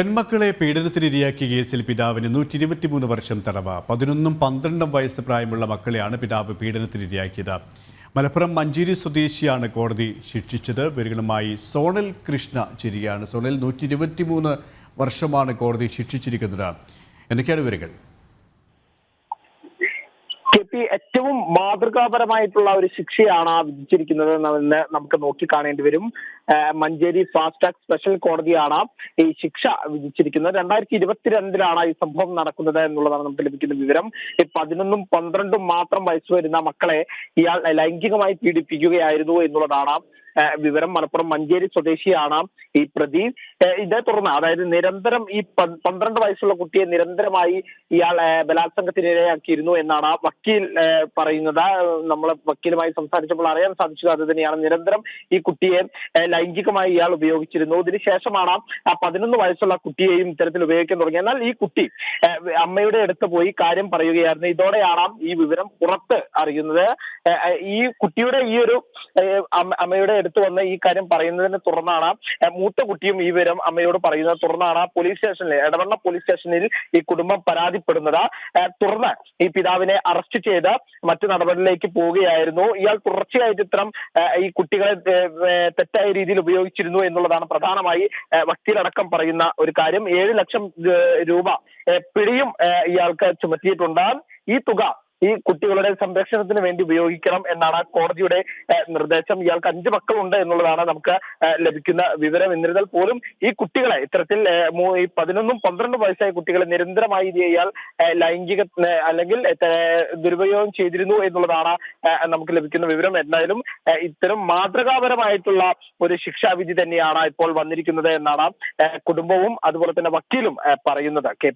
പെൺമക്കളെ പീഡനത്തിനിരയാക്കിയ കേസിൽ പിതാവിന് നൂറ്റി ഇരുപത്തിമൂന്ന് വർഷം തടവ് പതിനൊന്നും പന്ത്രണ്ടും വയസ്സ് പ്രായമുള്ള മക്കളെയാണ് പിതാവ് പീഡനത്തിനിരയാക്കിയത് മലപ്പുറം മഞ്ചേരി സ്വദേശിയാണ് കോടതി ശിക്ഷിച്ചത്. വിവരങ്ങളുമായി സോണൽ കൃഷ്ണ ചിരിയാണ്. സോണൽ നൂറ്റി ഇരുപത്തിമൂന്ന് വർഷമാണ് കോടതി ശിക്ഷിച്ചിരിക്കുന്നത്. എന്തൊക്കെയാണ് വിവരങ്ങൾ? പി ഏറ്റവും മാതൃകാപരമായിട്ടുള്ള ഒരു ശിക്ഷയാണ് വിധിച്ചിരിക്കുന്നത് എന്ന് നമുക്ക് നോക്കി കാണേണ്ടി വരും. മഞ്ചേരി ഫാസ്റ്റ് ട്രാക്ക് സ്പെഷ്യൽ കോടതിയാണ് ഈ ശിക്ഷ വിധിച്ചിരിക്കുന്നത്. രണ്ടായിരത്തി ഇരുപത്തിരണ്ടിലാണ് ഈ സംഭവം നടക്കുന്നത് എന്നുള്ളതാണ് നമുക്ക് ലഭിക്കുന്ന വിവരം. ഈ പതിനൊന്നും പന്ത്രണ്ടും മാത്രം വയസ്സ് വരുന്ന മക്കളെ ഇയാൾ ലൈംഗികമായി പീഡിപ്പിക്കുകയായിരുന്നു എന്നുള്ളതാണ് വിവരം. മലപ്പുറം മഞ്ചേരി സ്വദേശിയാണ് ഈ പ്രതി ഇതേ തുടർന്ന് അതായത് നിരന്തരം ഈ പന്ത്രണ്ട് വയസ്സുള്ള കുട്ടിയെ നിരന്തരമായി ഇയാൾ ബലാത്സംഗത്തിനിരയാക്കിയിരുന്നു എന്നാണ് വക്കീൽ പറയുന്നത്. നമ്മളെ വക്കീലുമായി സംസാരിച്ചപ്പോൾ അറിയാൻ സാധിച്ചത് അത് തന്നെയാണ്. നിരന്തരം ഈ കുട്ടിയെ ലൈംഗികമായി ഇയാൾ ഉപയോഗിച്ചിരുന്നു. ഇതിനുശേഷമാണ് ആ പതിനൊന്ന് വയസ്സുള്ള കുട്ടിയെയും ഇത്തരത്തിൽ ഉപയോഗിക്കാൻ തുടങ്ങി. എന്നാൽ ഈ കുട്ടി അമ്മയുടെ അടുത്ത് പോയി കാര്യം പറയുകയായിരുന്നു. ഇതോടെയാണ് ഈ വിവരം പുറത്ത് അറിയുന്നത്. ഈ കുട്ടിയുടെ ഈ ഒരു അമ്മയുടെ അടുത്ത് വന്ന് ഈ കാര്യം പറയുന്നതിനെ തുടർന്നാണ് മൂത്ത കുട്ടിയും ഈ വിവരം അമ്മയോട് പറയുന്നത്. തുടർന്നാണ് പോലീസ് സ്റ്റേഷനിൽ എടവണ്ണ പോലീസ് സ്റ്റേഷനിൽ ഈ കുടുംബം പരാതിപ്പെടുന്നത്. തുടർന്ന് ഈ പിതാവിനെ അറസ്റ്റ് ചെയ്ത് മറ്റു നടപടികളിലേക്ക് പോവുകയായിരുന്നു. ഇയാൾ തുടർച്ചയായിട്ട് ഇത്തരം ഈ കുട്ടികളെ തെറ്റായ രീതിയിൽ ഉപയോഗിച്ചിരുന്നു എന്നുള്ളതാണ് പ്രധാനമായി വക്തിയിലടക്കം പറയുന്ന ഒരു കാര്യം. ഏഴ് ലക്ഷം രൂപ പിഴയും ഇയാൾക്ക് ചുമത്തിയിട്ടുണ്ട്. ഈ തുക ഈ കുട്ടികളുടെ സംരക്ഷണത്തിന് വേണ്ടി ഉപയോഗിക്കണം എന്നാണ് കോടതിയുടെ നിർദ്ദേശം. ഇയാൾക്ക് അഞ്ച് മക്കളുണ്ട് എന്നുള്ളതാണ് നമുക്ക് ലഭിക്കുന്ന വിവരം. എന്നിരുന്നാൽ പോലും ഈ കുട്ടികളെ ഇത്തരത്തിൽ പതിനൊന്നും പന്ത്രണ്ടും വയസ്സായ കുട്ടികളെ നിരന്തരമായി ഇയാൾ ലൈംഗിക അല്ലെങ്കിൽ ദുരുപയോഗം ചെയ്തിരുന്നു എന്നുള്ളതാണ് നമുക്ക് ലഭിക്കുന്ന വിവരം. എന്തായാലും ഇത്തരം മാതൃകാപരമായിട്ടുള്ള ഒരു ശിക്ഷാവിധി തന്നെയാണ് ഇപ്പോൾ വന്നിരിക്കുന്നത് എന്നാണ് കുടുംബവും അതുപോലെ തന്നെ വക്കീലും പറയുന്നത് കെ